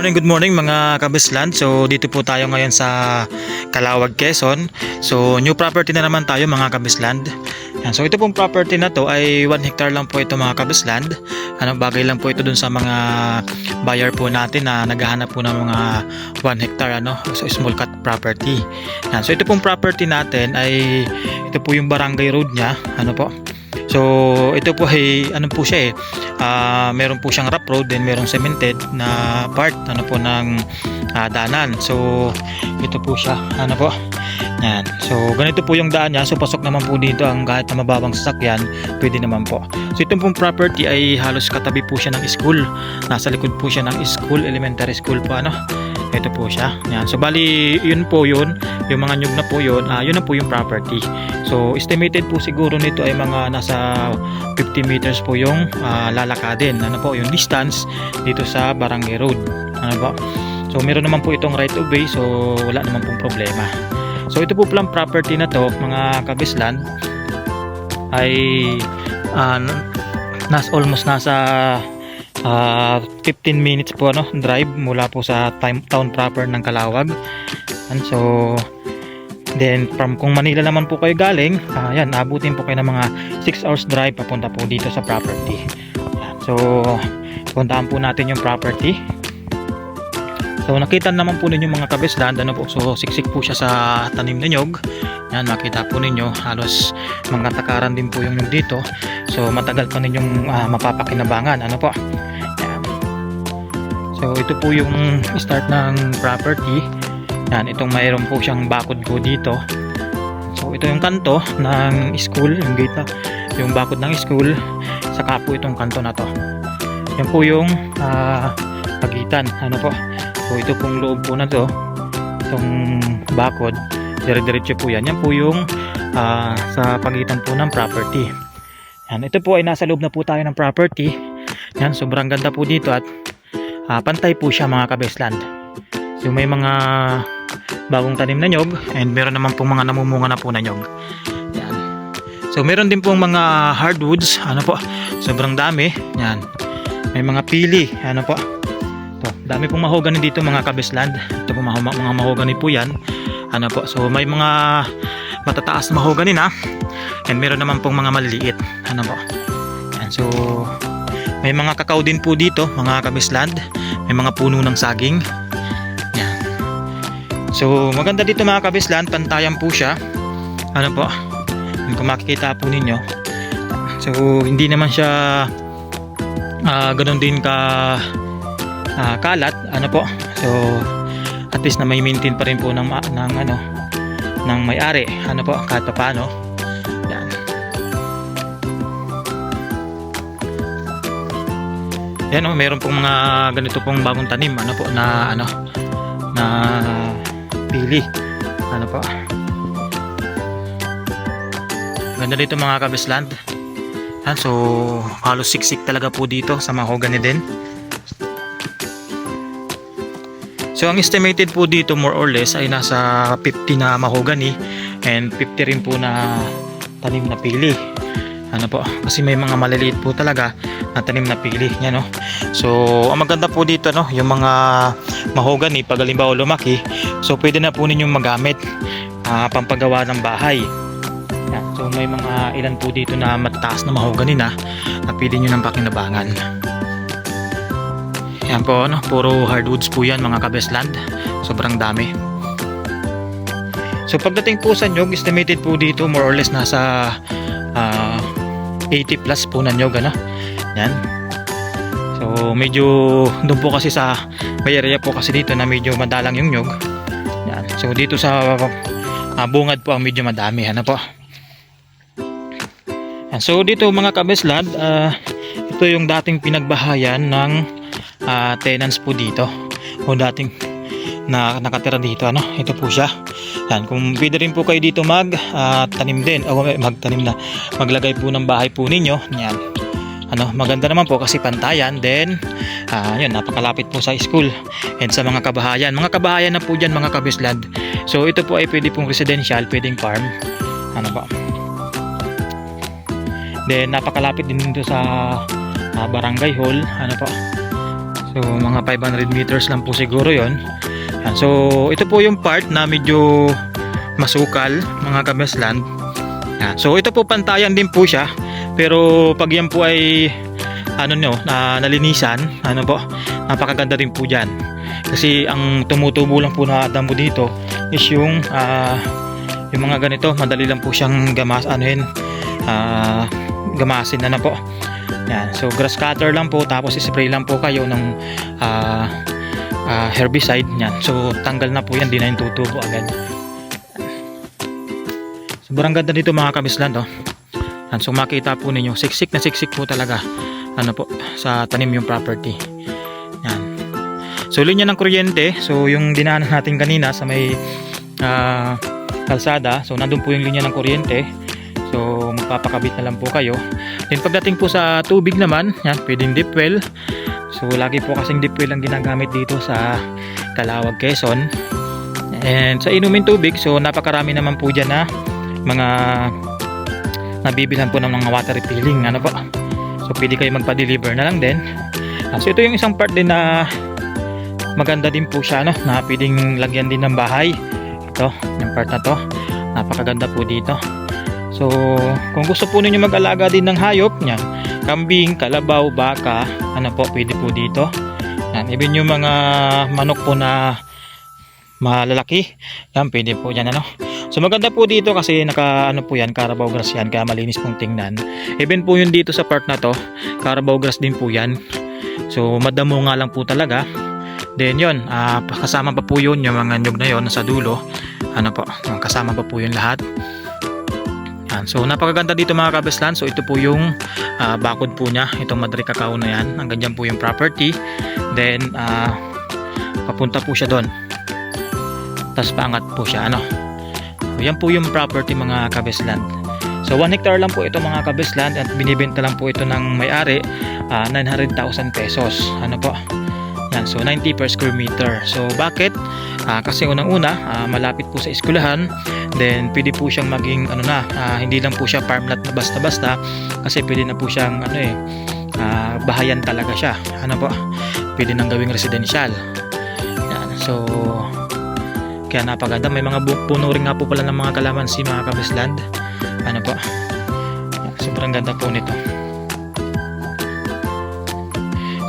Morning, good morning mga kabisland. So dito po tayo ngayon sa Calawag, Quezon. So new property na naman tayo mga kabisland. Yan. So ito pong property na to ay 1 hectare lang po ito mga kabisland. Ano bagay lang po ito dun sa mga buyer po natin na naghahanap po ng mga 1 hectare ano, so small cut property. Yan. So ito pong property natin ay ito po yung barangay road niya, ano po. So ito po ay ano po siya eh Ah, meron po siyang rough road then merong cemented na part ano po ng ah, daanan. So ito po siya ano po. Yan. So ganito po yung daan niya. So pasok naman po dito ang kahit na mababang sasakyan, pwede naman po. So itong pong property ay halos katabi po siya ng school. Nasa likod po siya ng school, elementary school po ano. Ito po siya. Yan. So bali yun po yun, yung mga nyug na po yun, ah, yun na po yung property. So estimated po siguro nito ay mga nasa 50 meters po yung ah, lalakadin. Ano po yung distance dito sa Barangay Road. Ano po? So meron naman po itong right of way so wala naman pong problema. So ito po palang property na to mga kabislan ay ah, nas almost nasa ah, 15 minutes po ano drive mula po sa time, town proper ng Calawag. And so then from kung Manila naman po kayo galing, ah, yan abutin po kayo ng mga 6 hours drive papunta po dito sa property. So puntahan po natin yung property. So nakita naman po ninyo mga kabisland ano po so siksik po siya sa tanim na nyog. Yan makita po ninyo halos mga takaran din po yung nyog dito. So matagal pa ninyong ah, mapapakinabangan ano po. Yan. So ito po yung start ng property. Yan itong mayroon po siyang bakod po dito. So ito yung kanto ng school, yung gate na, yung bakod ng school, saka po itong kanto na to. Yan po yung ah, pagitan, ano po. So ito pong loob po na to, itong bakod, dire-diretso po yan. Yan po yung ah, sa pagitan po ng property. Yan, ito po ay nasa loob na po tayo ng property. Yan, sobrang ganda po dito at ah, pantay po siya mga kabesland. So may mga bagong tanim na nyog and meron naman pong mga namumunga na po na nyog. Yan. So meron din pong mga hardwoods, ano po, sobrang dami. Yan. May mga pili, ano po. To, dami pong mahogany dito mga kabisland. Ito po mga, mga mahogany po yan. Ano po, so may mga matataas na mahogany na. And meron naman pong mga maliliit. Ano po. Yan, so may mga kakao din po dito, mga kabisland. May mga puno ng saging. So maganda dito mga kabisland, pantayan po siya. Ano po? Kung makikita po ninyo. So hindi naman siya ah ganun din ka ah, kalat, ano po. So at least na may maintain pa rin po ng, ng ano ng may-ari, ano po, kahit pa paano. Yan. Yan oh, meron pong mga ganito pong bagong tanim, ano po, na ano na pili. Ano po? Ganda dito mga kabisland. Yan, so halos siksik talaga po dito sa mahogany din. So ang estimated po dito more or less ay nasa 50 na mahogany and 50 rin po na tanim na pili. Ano po? Kasi may mga maliliit po talaga na tanim na pili. Yan no. So ang maganda po dito no, yung mga mahogany pag halimbawa lumaki, so pwede na po ninyong magamit ah, pampagawa ng bahay. Yan. So may mga ilan po dito na mataas na mahogany na na pwede nyo ng pakinabangan. Yan po, ano, puro hardwoods po yan mga kabesland. Sobrang dami. So pagdating po sa nyog, estimated po dito more or less nasa ah, 80 plus po na nyog. Ano? Yan. So medyo doon po kasi sa may area po kasi dito na medyo madalang yung nyog. Yan. So dito sa ah, bungad po ang medyo madami. Ano po? Yan. So dito mga kabesland, ah, ito yung dating pinagbahayan ng ah, tenants po dito o dating na nakatira dito ano ito po siya yan kung pwede rin po kayo dito mag ah, tanim din o magtanim na maglagay po ng bahay po ninyo. Yan. Ano maganda naman po kasi pantayan then yun napakalapit po sa school and sa mga kabahayan. Mga kabahayan na po dyan mga kabisland so ito po ay pwede pong residential pwedeng farm. Ano ba? Then napakalapit din dito sa ah, barangay hall. Ano po? So mga 500 meters lang po siguro yon. Yan. So ito po yung part na medyo masukal mga kabesland. Yan. So ito po pantayan din po siya. Pero pag yan po ay ano nyo, na nalinisan, ano po, napakaganda rin po dyan. Kasi ang tumutubo lang po na damo dito is yung ah, yung mga ganito, madali lang po siyang gamas, anuhin, ah, gamasin na na po. Yan. So grass cutter lang po tapos spray lang po kayo ng ah, ah, herbicide yan. So tanggal na po yan, di na yung tutubo agad. Sobrang ganda dito mga kabislan oh. Yan, so makita po ninyo, siksik na siksik po talaga ano po sa tanim yung property. Yan. So linya ng kuryente, so yung dinaanan natin kanina sa may ah, kalsada, so nandun po yung linya ng kuryente. So magpapakabit na lang po kayo. Then pagdating po sa tubig naman, yan, pwedeng deep well. So lagi po kasing deep well ang ginagamit dito sa Calawag, Quezon. And sa inumin tubig, so napakarami naman po dyan na mga nabibilhan po ng mga water refilling. Ano po? So pwede kayo magpa-deliver na lang din. Ah, so ito yung isang part din na maganda din po siya no, na pwedeng lagyan din ng bahay. Ito, yung part na to. Napakaganda po dito. So, kung gusto po ninyo mag-alaga din ng hayop, yan, kambing, kalabaw, baka, ano po, pwede po dito. Yan, even yung mga manok po na malalaki, yan, pwede po yan, ano. So, maganda po dito kasi naka, ano po yan, Carabao grass yan, kaya malinis pong tingnan. Even po yun dito sa part na to, Carabao grass din po yan. So, madamo nga lang po talaga. Then yun, ah, kasama pa po yun yung mga nyug na yun sa dulo. Ano po, kasama pa po yun lahat. Yan. So napakaganda dito mga kabeslan. So ito po yung ah, bakod po niya. Itong Madre Cacao na yan. Hanggang dyan po yung property. Then ah, papunta po siya doon. Tapos paangat po siya. Ano? So, yan po yung property mga kabesland. So 1 hectare lang po ito mga kabesland at binibenta lang po ito ng may-ari ah, 900,000 pesos. Ano po? Yan, so 90 per square meter. So bakit? Ah, kasi unang-una, ah, malapit po sa eskwelahan. Then pwede po siyang maging ano na, ah, hindi lang po siya farmland na basta-basta kasi pwede na po siyang ano eh ah, bahayan talaga siya. Ano po? Pwede nang gawing residential. Yan. So kaya napaganda may mga puno rin nga po pala ng mga kalamansi mga kabisland. Ano po? Yan, sobrang ganda po nito.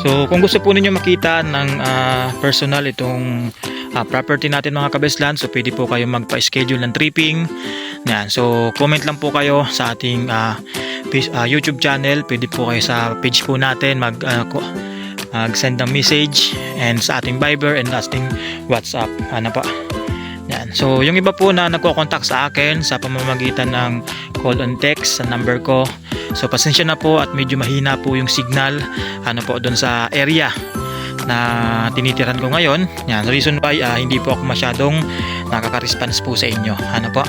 So kung gusto po ninyo makita ng ah, personal itong ah, property natin mga kabeslan, so pwede po kayo magpa-schedule ng tripping. Yan. So comment lang po kayo sa ating page- ah, YouTube channel, pwede po kayo sa page po natin mag ko- mag-send ng message and sa ating Viber and ating WhatsApp. Ano pa? Yan. So yung iba po na nagko-contact sa akin sa pamamagitan ng call and text sa number ko. So pasensya na po at medyo mahina po yung signal ano po doon sa area na tinitiran ko ngayon. Yan, reason why ah, hindi po ako masyadong nakaka-response po sa inyo. Ano po?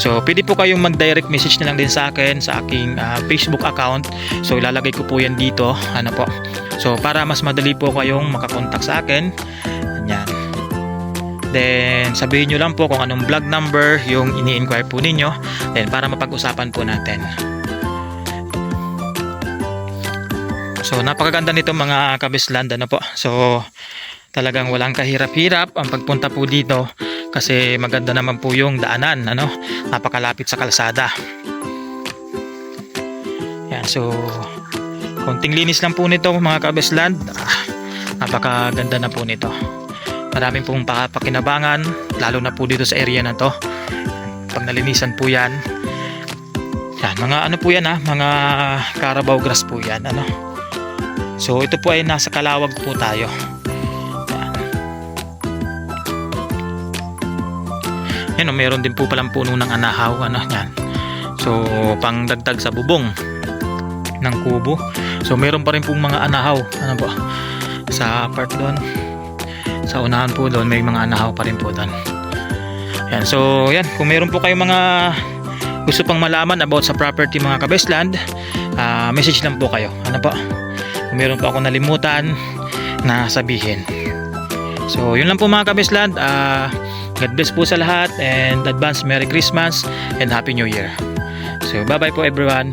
So, pwede po kayong mag-direct message na lang din sa akin sa aking ah, Facebook account. So, ilalagay ko po yan dito. Ano po? So, para mas madali po kayong makakontak sa akin. Yan. Then, sabihin nyo lang po kung anong vlog number yung ini-inquire po ninyo. Then, para mapag-usapan po natin. So napakaganda nito mga kabisland ano po. So talagang walang kahirap-hirap ang pagpunta po dito kasi maganda naman po yung daanan ano. Napakalapit sa kalsada. Yan so konting linis lang po nito mga kabisland. Ah, napakaganda na po nito. Maraming pong pakinabangan lalo na po dito sa area na to. Pag nalinisan po yan. Yan, mga ano po yan ha, mga Carabao grass po yan, ano. So ito po ay nasa Kalawag po tayo. Yan. Yan o, meron din po palang puno ng anahaw. Ano, yan. So pang dagdag sa bubong ng kubo. So meron pa rin pong mga anahaw. Ano po? Sa part doon. Sa unahan po doon may mga anahaw pa rin po doon. Yan. So yan. Kung meron po kayong mga gusto pang malaman about sa property mga kabesland, ah, message lang po kayo. Ano po? Kung meron po ako nalimutan na sabihin. So, yun lang po mga kabisland. Uh, God bless po sa lahat and advance Merry Christmas and Happy New Year. So, bye-bye po everyone.